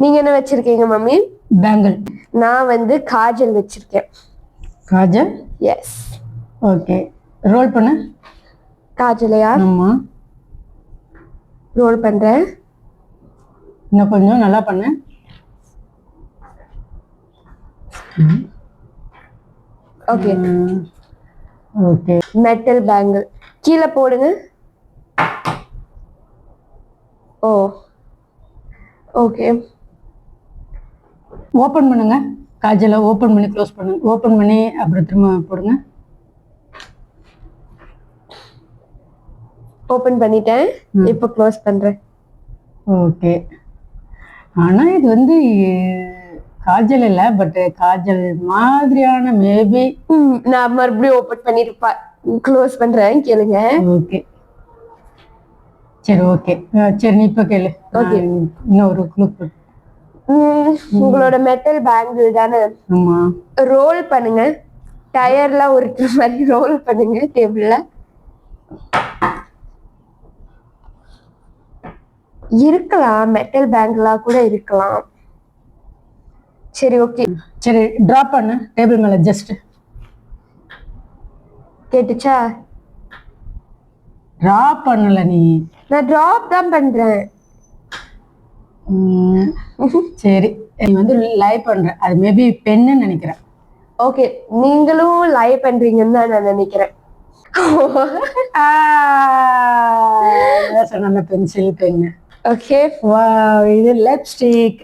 நீங்க என்ன வச்சிருக்கீங்க மம்மி? பேங்கிள் நான் வந்து காஜல் வச்சிருக்கேன். காஜல்? எஸ் ஓகே ரோல் பண்ணு. காஜலையா? ஆமா. ரோல் பண்றேன். இன்னும் கொஞ்சம் நல்லா பண்ணு. ஓகே ஓகே மெட்டல் பேங்கிள் கீழே போடுங்க. ஓ. ஓகே ஓப்பன் பண்ணுங்க. காஜலை ஓப்பன் பண்ணி க்ளோஸ் பண்ணுங்க ஓப்பன் பண்ணி அப்புறம் திரும்ப போடுங்க. ஓபன் பண்ணிட்டேன். இப்போ க்ளோஸ் பண்றேன். ஓகே ஆனா இது வந்து காஜல் இல்லை பட் காஜல் மாதிரியான மேபி நான் மறுபடியும் ஓபன் பண்ணிட்டு க்ளோஸ் பண்றேன். கேளுங்க. ஓகே சரி ஓகே சரி நீ இப்போ கேளு. நான் இன்னொரு ம், உங்களோட மெட்டல் பேங்கிள் தானே. ரோல் பண்ணுங்க. டயர்லாம் உருட்டுற மாதிரி ரோல் பண்ணுங்க டேபிள்ல இருக்கலாம் மெட்டல் பேங்கிளா கூட இருக்கலாம். சரி ஓகே சரி ட்ராப் பண்ணு. டேபிள் மேல ஜஸ்ட் கேட்டுச்சா? ட்ராப் பண்ணல நீ. நான் டிராப் தான் பண்றேன். சரி. நீ வந்து லை பண்ற. அது மேபி பென்னு நினைக்கிறேன். ஓகே நீங்களும் லைவ் பண்றீங்கன்னு தான் நான் நினைக்கிறேன். சொன்ன பென்சில் பென்னு ஓகே வா இது லிப்ஸ்டிக்